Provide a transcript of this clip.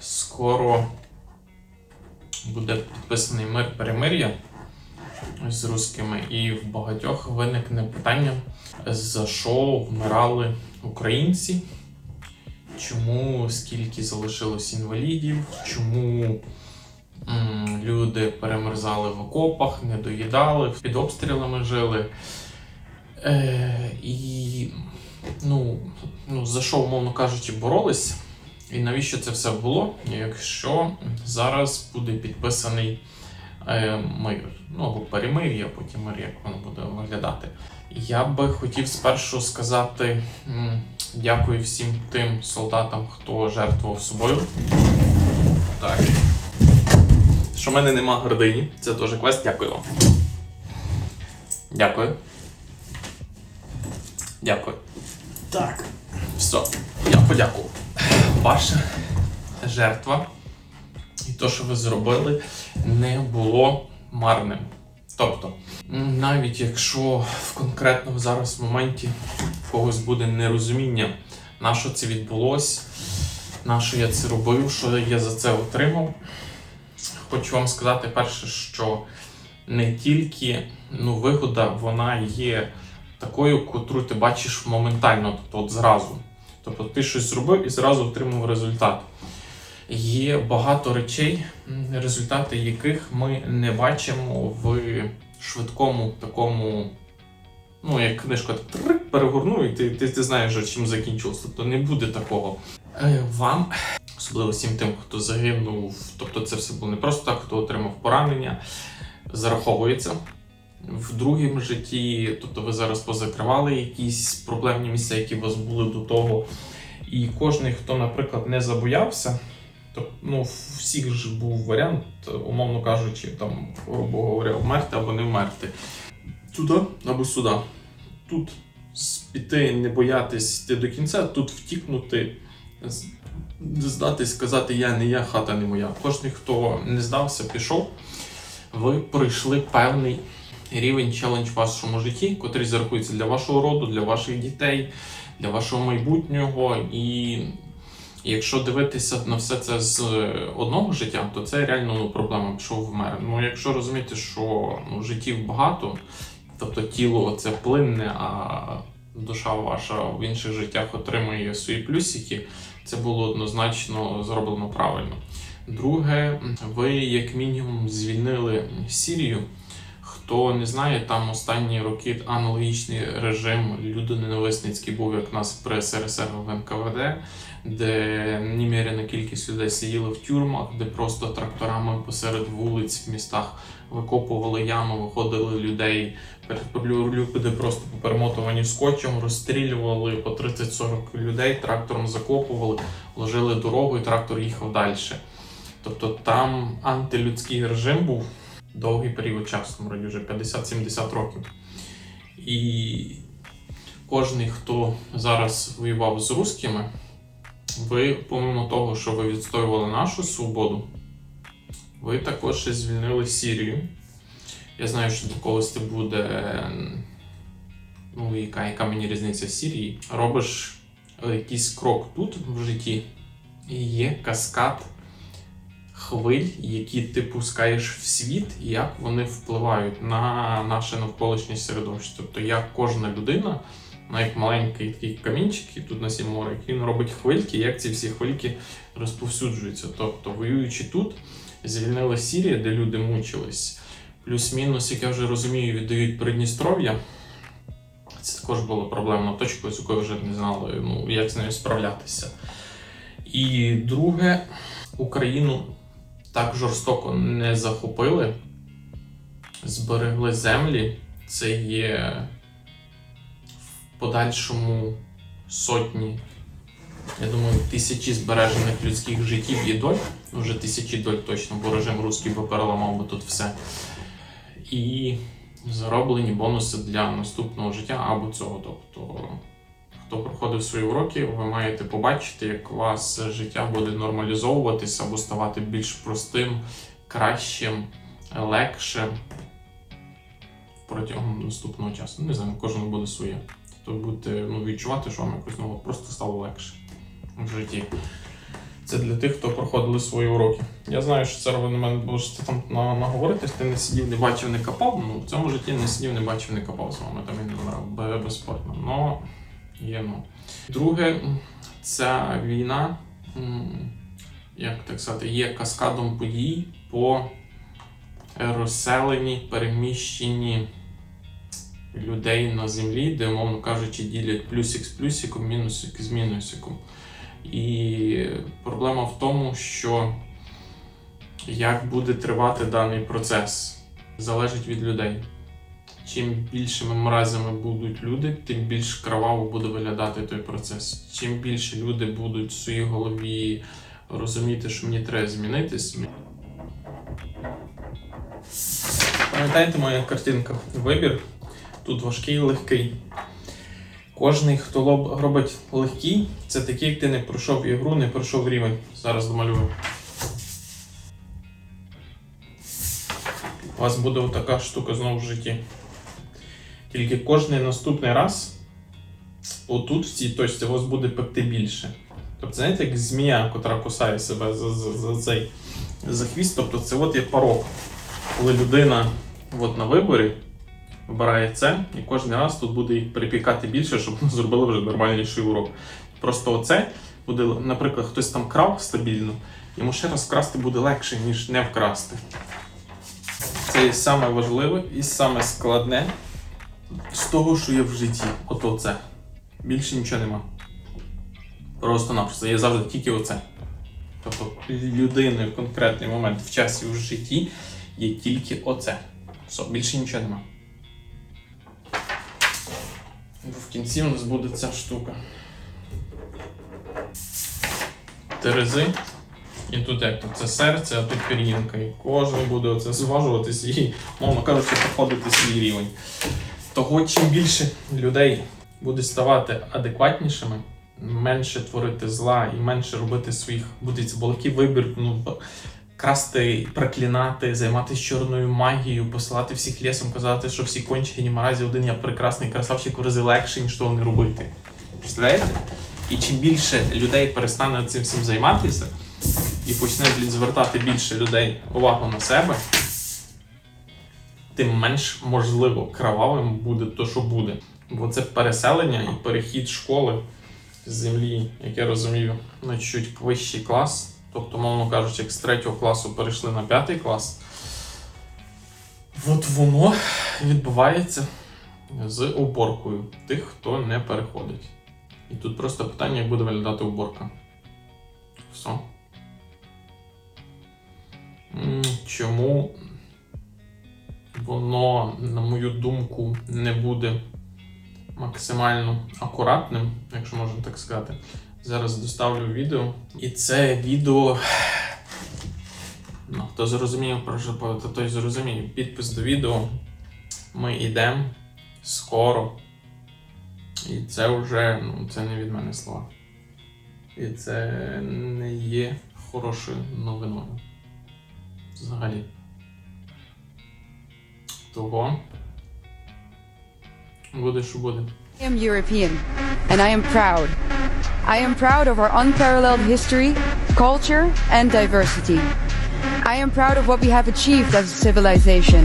Скоро буде підписаний мир перемир'я з русскими, і в багатьох виникне питання, за що вмирали українці, чому скільки залишилось інвалідів, чому люди перемерзали в окопах, не доїдали, під обстрілами жили. Е, і ну, ну, за що, умовно кажучи, боролись. І навіщо це все було, якщо зараз буде підписаний е, мир, ну або перемир'я, потім мир, як воно буде виглядати. Я би хотів спершу сказати дякую всім тим солдатам, хто жертвував собою. Так. Що в мене нема гордині, це теж квест. Дякую вам. Дякую. Дякую. Так. Все, я подякував. Ваша жертва і те, що ви зробили, не було марним. Тобто, навіть якщо в конкретному зараз моменті в когось буде нерозуміння, на що це відбулося, на що я це робив, що я за це отримав, хочу вам сказати перше, що не тільки ну, вигода, вона є такою, котру ти бачиш моментально, тобто от зразу. Тобто ти щось зробив і зразу отримав результат. Є багато речей, результати яких ми не бачимо в швидкому такому, ну, як книжка трик, перегорнув, і ти, ти, ти знаєш, чим закінчилось. Тобто не буде такого. Е, Вам, особливо всім тим, хто загинув, тобто це все було не просто так, хто отримав поранення, зараховується. В другому житті, тобто ви зараз позакривали якісь проблемні місця, які у вас були до того. І кожен, хто, наприклад, не забоявся, то ну, всіх ж був варіант, умовно кажучи, там, грубо говоря, вмерти або не вмерти. Туди або сюди. Тут піти, не боятись йти до кінця, тут втікнути, здатись, сказати я не я, хата не моя. Кожен, хто не здався, пішов, ви пройшли певний рівень челендж в вашому житті, котрий зарахується для вашого роду, для ваших дітей, для вашого майбутнього. І якщо дивитися на все це з одного життя, то це реально ну, проблема пішов вмер. Ну, якщо розуміти, що ну, життів багато, тобто тіло це плинне, а душа ваша в інших життях отримує свої плюсики, це було однозначно зроблено правильно. Друге, ви як мінімум звільнили Сірію. Хто не знає, там останні роки аналогічний режим людоненависницький був, як у нас при СРСР в НКВД, де неміряна кількість людей сиділи в тюрмах, де просто тракторами посеред вулиць в містах викопували ями, виходили людей, люди просто поперемотувані скотчем, розстрілювали по 30-40 людей, трактором закопували, ложили дорогу, і трактор їхав далі. Тобто там антилюдський режим був довгий період часу, вроді вже 50-70 років. І кожен, хто зараз воював з русскими, ви, помимо того, що ви відстоювали нашу свободу, ви також ще звільнили Сірію. Я знаю, що до колись це буде. Ну, яка, яка мені різниця в Сірії? Робиш якийсь крок тут в житті, і є каскад хвиль, які ти пускаєш в світ, і як вони впливають на наше навколишнє середовище. Тобто, як кожна людина, ну, як маленький такий камінчик, і тут на сім море, він робить хвильки, як ці всі хвильки розповсюджуються. Тобто, воюючи тут, звільнила Сірія, де люди мучились. Плюс-мінус, як я вже розумію, віддають Придністров'я. Це також було проблемною точкою, з якою вже не знали, ну, як з нею справлятися. І друге, Україну так жорстоко не захопили, зберегли землі. Це є в подальшому сотні, я думаю, тисячі збережених людських життів і доль. Вже тисячі доль точно, бо режим русський би переламав би тут все. І зароблені бонуси для наступного життя або цього. Тобто, хто проходив свої уроки, ви маєте побачити, як у вас життя буде нормалізовуватися або ставати більш простим, кращим, легшим протягом наступного часу. Не знаю, кожен буде своє. Тобто будете ну, відчувати, що вам якось ну, просто стало легше. в житті. Це для тих, хто проходили свої уроки. Я знаю, що це ви на мене будете там на- наговоритись, ти не сидів, не бачив, не копав. Ну, в цьому житті не сидів, не бачив, не копав з вами. Там і не брав бе- Но є ну. Друге, ця війна, як так сказати, є каскадом подій по розселенні, переміщенні людей на землі, де, умовно кажучи, ділять плюсик з плюсиком, мінусик з мінусиком. І проблема в тому, що як буде тривати даний процес, залежить від людей. Чим більшими мразями будуть люди, тим більш кроваво буде виглядати той процес. Чим більше люди будуть в своїй голові розуміти, що мені треба змінитись. Пам'ятаєте моя картинка? Вибір тут важкий і легкий. Кожний, хто лоб- робить легкий, це такий, як ти не пройшов ігру, не пройшов рівень. Зараз домалюю. У вас буде така штука знову в житті. Тільки кожний наступний раз, отут, в цій точці, у вас буде пекти більше. Тобто, знаєте, як змія, котра кусає себе за, за, за цей за хвіст, тобто це от є порог. Коли людина от на виборі вибирає це, і кожен раз тут буде припікати більше, щоб зробили вже нормальніший урок. Просто оце буде, наприклад, хтось там крав стабільно, йому ще раз вкрасти буде легше, ніж не вкрасти. Це і саме важливе і саме складне з того, що є в житті. От оце. Більше нічого нема. Просто-напросто. Є завжди тільки оце. Тобто людини в конкретний момент в часі в житті є тільки оце. Все, більше нічого нема. Бо в кінці у нас буде ця штука. Терези. І тут як то це серце, а тут пір'їнка. І кожен буде оце зважуватись і, мовно кажучи, проходити свій рівень. Того, чим більше людей буде ставати адекватнішими, менше творити зла і менше робити своїх буде це вибір. Ну, красти, проклинати, займатися чорною магією, посилати всіх лісом, казати, що всі кончені наразі один я прекрасний красавчик в рази легше, ніж того не робити. Представляєте? І чим більше людей перестане цим всім займатися і почне звертати більше людей увагу на себе, тим менш можливо кровавим буде то, що буде. Бо це переселення і перехід школи з землі, як я розумію, на чуть вищий клас. Тобто, мовно кажучи, як з третього класу перейшли на п'ятий клас. От воно відбувається з уборкою тих, хто не переходить. І тут просто питання, як буде виглядати уборка. Все. Чому воно, на мою думку, не буде максимально акуратним, якщо можна так сказати. Зараз доставлю відео. І це відео. Ну, хто зрозумів, про що то той зрозуміє. Підпис до відео. Ми йдемо скоро. І це вже, ну, це не від мене слова. І це не є хорошою новиною. Взагалі. Того. Буде, що буде. I am European, and I am proud. I am proud of our unparalleled history, culture, and diversity. I am proud of what we have achieved as a civilization.